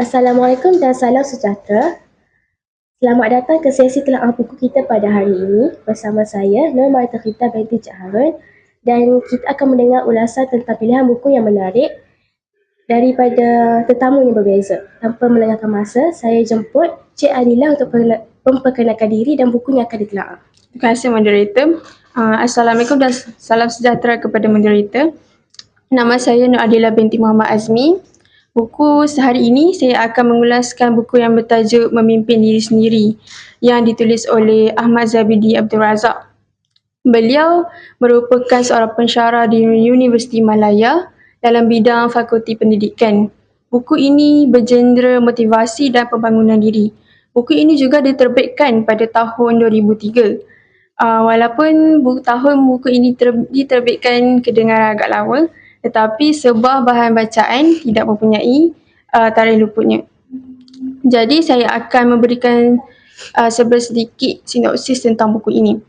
Assalamualaikum dan salam sejahtera. Selamat datang ke sesi telaah buku kita pada hari ini bersama saya Nur Marita Khita binti Cik Harun dan kita akan mendengar ulasan tentang pilihan buku yang menarik daripada tetamu yang berbeza. Tanpa melengahkan masa, saya jemput Cik Adila untuk memperkenalkan diri dan buku yang akan ditelaah. Terima kasih moderator. Uh, Assalamualaikum dan salam sejahtera kepada moderator. Nama saya Nur Adila binti Muhammad Azmi. Buku sehari ini saya akan mengulaskan buku yang bertajuk Memimpin Diri Sendiri yang ditulis oleh Ahmad Zabidi Abdul Razak. Beliau merupakan seorang pensyarah di Universiti Malaya dalam bidang Fakulti Pendidikan. Buku ini bergenre motivasi dan pembangunan diri. Buku ini juga diterbitkan pada tahun 2003. Uh, walaupun buku, tahun buku ini ter, diterbitkan kedengaran agak lama, tetapi sebuah bahan bacaan tidak mempunyai uh, tarikh luputnya. Jadi saya akan memberikan uh, sedikit sinopsis tentang buku ini.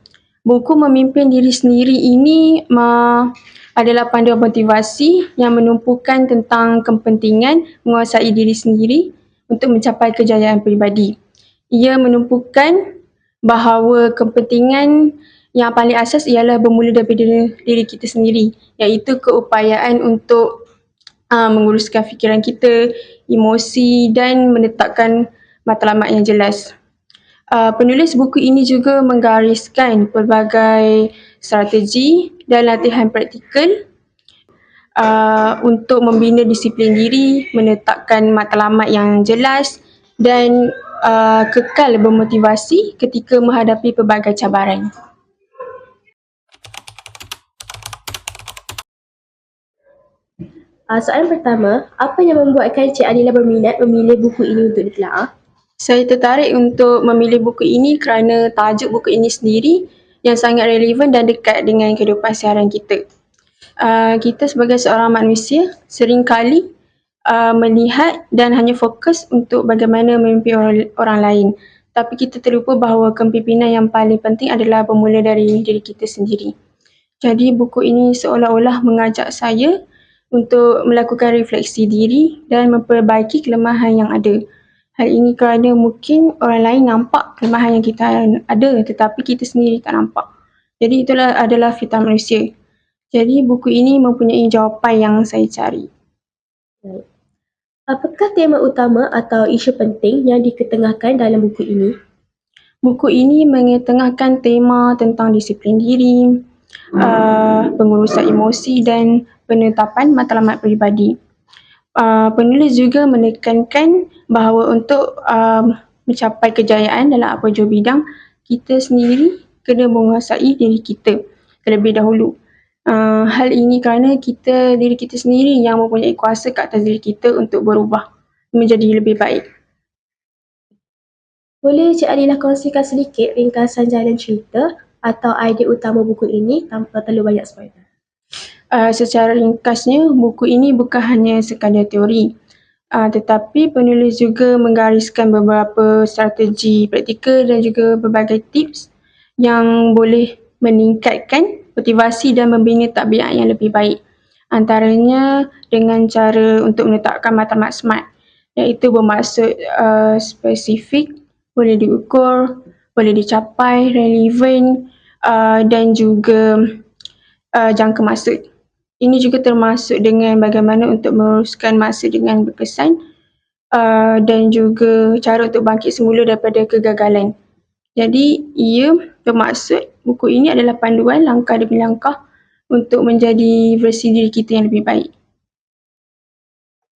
Buku Memimpin Diri Sendiri ini uh, adalah panduan motivasi yang menumpukan tentang kepentingan menguasai diri sendiri untuk mencapai kejayaan peribadi. Ia menumpukan bahawa kepentingan yang paling asas ialah bermula daripada diri kita sendiri iaitu keupayaan untuk uh, menguruskan fikiran kita, emosi dan menetapkan matlamat yang jelas. Uh, penulis buku ini juga menggariskan pelbagai strategi dan latihan praktikal uh, untuk membina disiplin diri, menetapkan matlamat yang jelas dan uh, kekal bermotivasi ketika menghadapi pelbagai cabaran. Uh, soalan pertama, apa yang membuatkan Cik Adila berminat memilih buku ini untuk ditelaah? Saya tertarik untuk memilih buku ini kerana tajuk buku ini sendiri yang sangat relevan dan dekat dengan kehidupan seharian kita. Uh, kita sebagai seorang manusia seringkali uh, melihat dan hanya fokus untuk bagaimana memimpin orang, orang lain. Tapi kita terlupa bahawa kepimpinan yang paling penting adalah bermula dari diri kita sendiri. Jadi buku ini seolah-olah mengajak saya untuk melakukan refleksi diri dan memperbaiki kelemahan yang ada. Hal ini kerana mungkin orang lain nampak kelemahan yang kita ada tetapi kita sendiri tak nampak. Jadi itulah adalah fitrah manusia. Jadi buku ini mempunyai jawapan yang saya cari. Apakah tema utama atau isu penting yang diketengahkan dalam buku ini? Buku ini mengetengahkan tema tentang disiplin diri, uh, pengurusan emosi dan penetapan matlamat peribadi. Uh, penulis juga menekankan bahawa untuk uh, mencapai kejayaan dalam apa jua bidang, kita sendiri kena menguasai diri kita terlebih dahulu. Uh, hal ini kerana kita diri kita sendiri yang mempunyai kuasa ke atas diri kita untuk berubah menjadi lebih baik. Boleh Cik Adilah kongsikan sedikit ringkasan jalan cerita atau idea utama buku ini tanpa terlalu banyak spoiler? Uh, secara ringkasnya, buku ini bukan hanya sekadar teori. Uh, tetapi penulis juga menggariskan beberapa strategi praktikal dan juga berbagai tips yang boleh meningkatkan motivasi dan membina tabiat yang lebih baik. Antaranya dengan cara untuk menetapkan matlamat SMART iaitu bermaksud uh, spesifik, boleh diukur, boleh dicapai, relevan uh, dan juga uh, jangka masa. Ini juga termasuk dengan bagaimana untuk menguruskan masa dengan berkesan uh, dan juga cara untuk bangkit semula daripada kegagalan. Jadi ia bermaksud buku ini adalah panduan langkah demi langkah untuk menjadi versi diri kita yang lebih baik.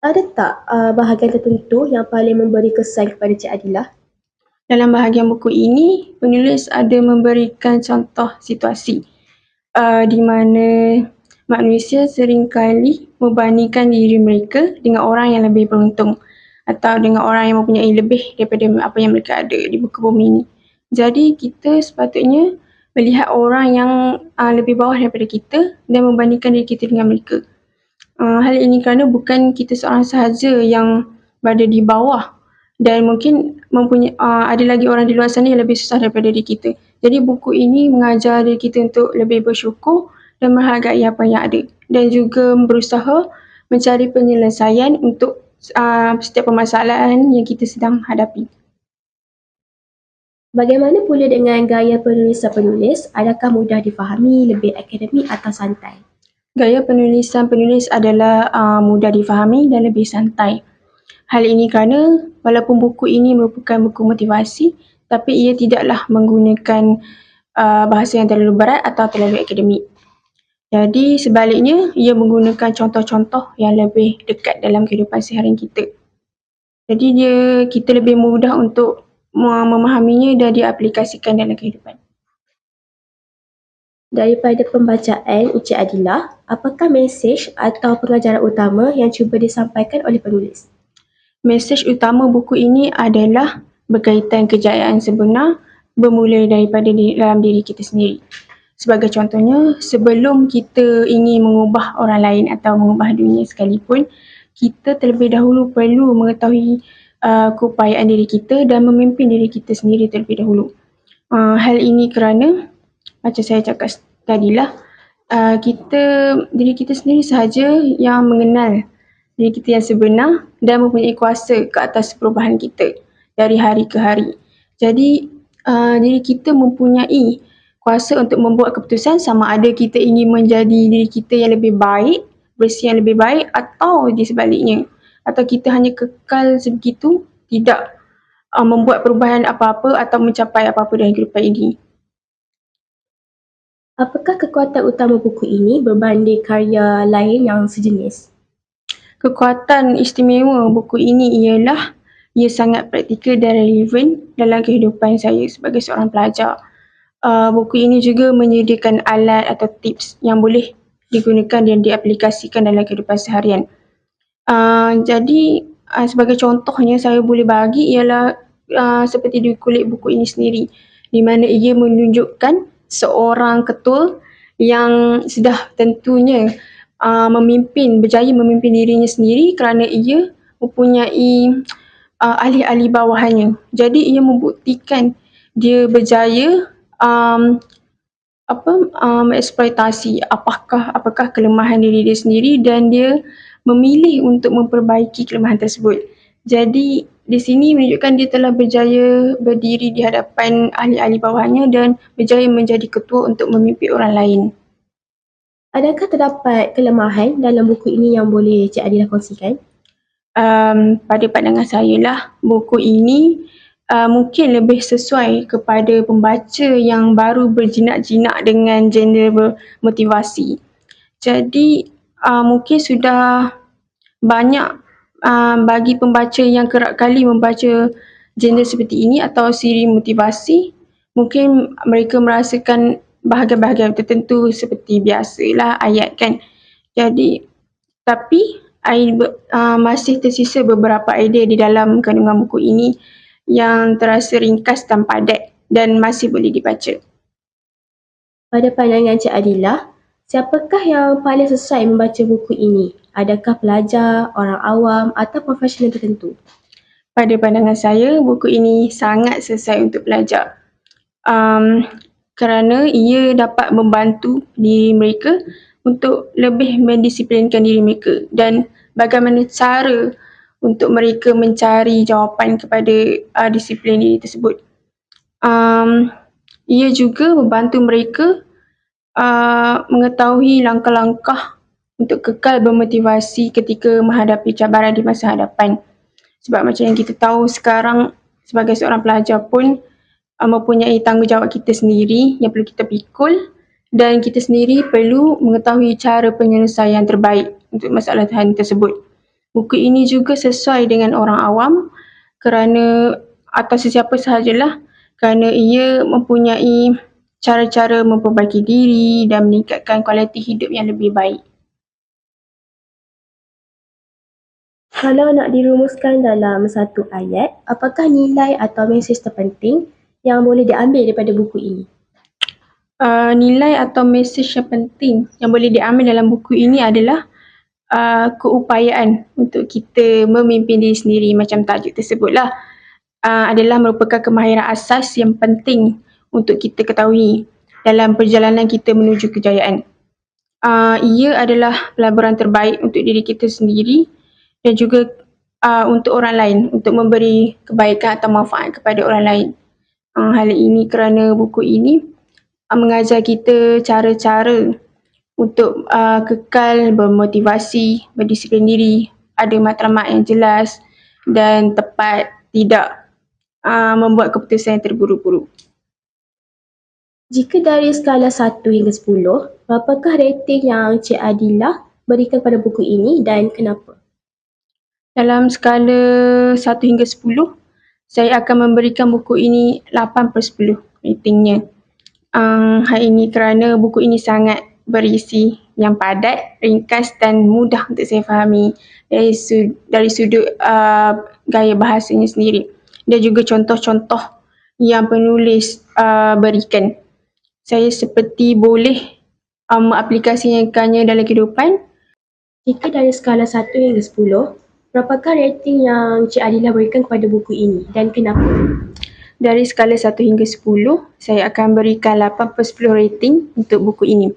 Ada tak uh, bahagian tertentu yang paling memberi kesan kepada Cik Adilah? Dalam bahagian buku ini, penulis ada memberikan contoh situasi uh, di mana manusia seringkali membandingkan diri mereka dengan orang yang lebih beruntung atau dengan orang yang mempunyai lebih daripada apa yang mereka ada di muka bumi ini. Jadi kita sepatutnya melihat orang yang uh, lebih bawah daripada kita dan membandingkan diri kita dengan mereka. Uh, hal ini kerana bukan kita seorang sahaja yang berada di bawah dan mungkin mempunyai uh, ada lagi orang di luar sana yang lebih susah daripada diri kita. Jadi buku ini mengajar diri kita untuk lebih bersyukur dan menghargai apa yang ada dan juga berusaha mencari penyelesaian untuk uh, setiap permasalahan yang kita sedang hadapi. Bagaimana pula dengan gaya penulisan penulis? Adakah mudah difahami, lebih akademik atau santai? Gaya penulisan penulis adalah uh, mudah difahami dan lebih santai. Hal ini kerana walaupun buku ini merupakan buku motivasi, tapi ia tidaklah menggunakan uh, bahasa yang terlalu berat atau terlalu akademik. Jadi sebaliknya, ia menggunakan contoh-contoh yang lebih dekat dalam kehidupan seharian kita. Jadi dia kita lebih mudah untuk memahaminya dan diaplikasikan dalam kehidupan. Daripada pembacaan Encik Adilah, apakah mesej atau pengajaran utama yang cuba disampaikan oleh penulis? Mesej utama buku ini adalah berkaitan kejayaan sebenar bermula daripada di, dalam diri kita sendiri. Sebagai contohnya, sebelum kita ingin mengubah orang lain atau mengubah dunia sekalipun, kita terlebih dahulu perlu mengetahui uh, keupayaan diri kita dan memimpin diri kita sendiri terlebih dahulu. Uh, hal ini kerana macam saya cakap tadi lah, uh, kita, diri kita sendiri sahaja yang mengenal diri kita yang sebenar dan mempunyai kuasa ke atas perubahan kita dari hari ke hari. Jadi uh, diri kita mempunyai kuasa untuk membuat keputusan sama ada kita ingin menjadi diri kita yang lebih baik, bersih yang lebih baik atau di sebaliknya atau kita hanya kekal sebegitu tidak uh, membuat perubahan apa-apa atau mencapai apa-apa dalam kehidupan ini. Apakah kekuatan utama buku ini berbanding karya lain yang sejenis? Kekuatan istimewa buku ini ialah ia sangat praktikal dan relevan dalam kehidupan saya sebagai seorang pelajar. Uh, buku ini juga menyediakan alat atau tips yang boleh digunakan dan diaplikasikan dalam kehidupan seharian. Uh, jadi uh, sebagai contohnya saya boleh bagi ialah uh, seperti di kulit buku ini sendiri di mana ia menunjukkan seorang ketul yang sudah tentunya uh, memimpin, berjaya memimpin dirinya sendiri kerana ia mempunyai uh, ahli-ahli bawahannya. Jadi ia membuktikan dia berjaya um, apa um, eksploitasi apakah apakah kelemahan diri dia sendiri dan dia memilih untuk memperbaiki kelemahan tersebut. Jadi di sini menunjukkan dia telah berjaya berdiri di hadapan ahli-ahli bawahnya dan berjaya menjadi ketua untuk memimpin orang lain. Adakah terdapat kelemahan dalam buku ini yang boleh Cik Adilah kongsikan? Um, pada pandangan saya lah, buku ini uh, mungkin lebih sesuai kepada pembaca yang baru berjinak-jinak dengan genre motivasi. Jadi uh, mungkin sudah banyak uh, bagi pembaca yang kerap kali membaca genre seperti ini atau siri motivasi mungkin mereka merasakan bahagian-bahagian tertentu seperti biasalah ayat kan jadi tapi uh, masih tersisa beberapa idea di dalam kandungan buku ini yang terasa ringkas dan padat dan masih boleh dibaca. Pada pandangan Cik Adilah, Siapakah yang paling sesuai membaca buku ini? Adakah pelajar, orang awam atau profesional tertentu? Pada pandangan saya, buku ini sangat sesuai untuk pelajar. Um, kerana ia dapat membantu diri mereka untuk lebih mendisiplinkan diri mereka dan bagaimana cara untuk mereka mencari jawapan kepada uh, disiplin diri tersebut. Um, ia juga membantu mereka uh, mengetahui langkah-langkah untuk kekal bermotivasi ketika menghadapi cabaran di masa hadapan. Sebab macam yang kita tahu sekarang sebagai seorang pelajar pun uh, mempunyai tanggungjawab kita sendiri yang perlu kita pikul dan kita sendiri perlu mengetahui cara penyelesaian terbaik untuk masalah tersebut. Buku ini juga sesuai dengan orang awam kerana atau sesiapa sahajalah kerana ia mempunyai cara-cara memperbaiki diri dan meningkatkan kualiti hidup yang lebih baik. Kalau nak dirumuskan dalam satu ayat, apakah nilai atau mesej terpenting yang boleh diambil daripada buku ini? Uh, nilai atau mesej yang penting yang boleh diambil dalam buku ini adalah uh, keupayaan untuk kita memimpin diri sendiri macam tajuk tersebutlah uh, adalah merupakan kemahiran asas yang penting untuk kita ketahui dalam perjalanan kita menuju kejayaan. Uh, ia adalah pelaburan terbaik untuk diri kita sendiri dan juga uh, untuk orang lain, untuk memberi kebaikan atau manfaat kepada orang lain. Uh, hal ini kerana buku ini uh, mengajar kita cara-cara untuk uh, kekal bermotivasi, berdisiplin diri, ada matlamat yang jelas dan tepat, tidak uh, membuat keputusan yang terburu-buru. Jika dari skala 1 hingga 10, berapakah rating yang Cik Adilah berikan pada buku ini dan kenapa? Dalam skala 1 hingga 10, saya akan memberikan buku ini 8 per 10 ratingnya. Um, hal ini kerana buku ini sangat berisi yang padat, ringkas dan mudah untuk saya fahami dari, sud- dari sudut uh, gaya bahasanya sendiri. Dan juga contoh-contoh yang penulis uh, berikan. Saya seperti boleh um, mengaplikasikannya dalam kehidupan. Jika dari skala 1 hingga 10, berapakah rating yang Cik Adilah berikan kepada buku ini dan kenapa? Dari skala 1 hingga 10, saya akan berikan 8 per 10 rating untuk buku ini.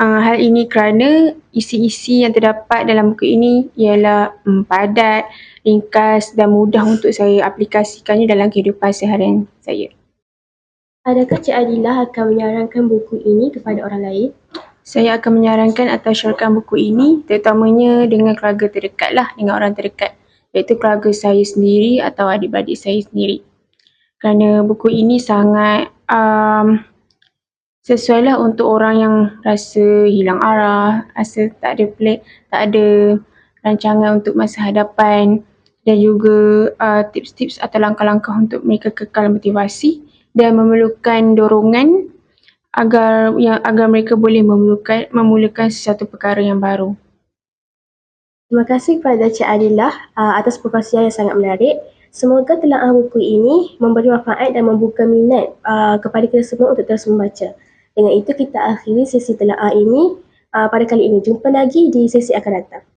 Uh, hal ini kerana isi-isi yang terdapat dalam buku ini ialah um, padat, ringkas dan mudah untuk saya aplikasikannya dalam kehidupan seharian saya. Adakah Cik Adilah akan menyarankan buku ini kepada orang lain? Saya akan menyarankan atau syorkan buku ini terutamanya dengan keluarga terdekat lah, dengan orang terdekat iaitu keluarga saya sendiri atau adik-beradik saya sendiri. Kerana buku ini sangat um, sesuai lah untuk orang yang rasa hilang arah, rasa tak ada plan, tak ada rancangan untuk masa hadapan dan juga uh, tips-tips atau langkah-langkah untuk mereka kekal motivasi dan memerlukan dorongan agar yang agar mereka boleh memulakan memulakan sesuatu perkara yang baru. Terima kasih kepada Cik Adilah uh, atas perkongsian yang sangat menarik. Semoga telaah buku ini memberi manfaat dan membuka minat uh, kepada kita semua untuk terus membaca. Dengan itu kita akhiri sesi telaah ini uh, pada kali ini. Jumpa lagi di sesi akan datang.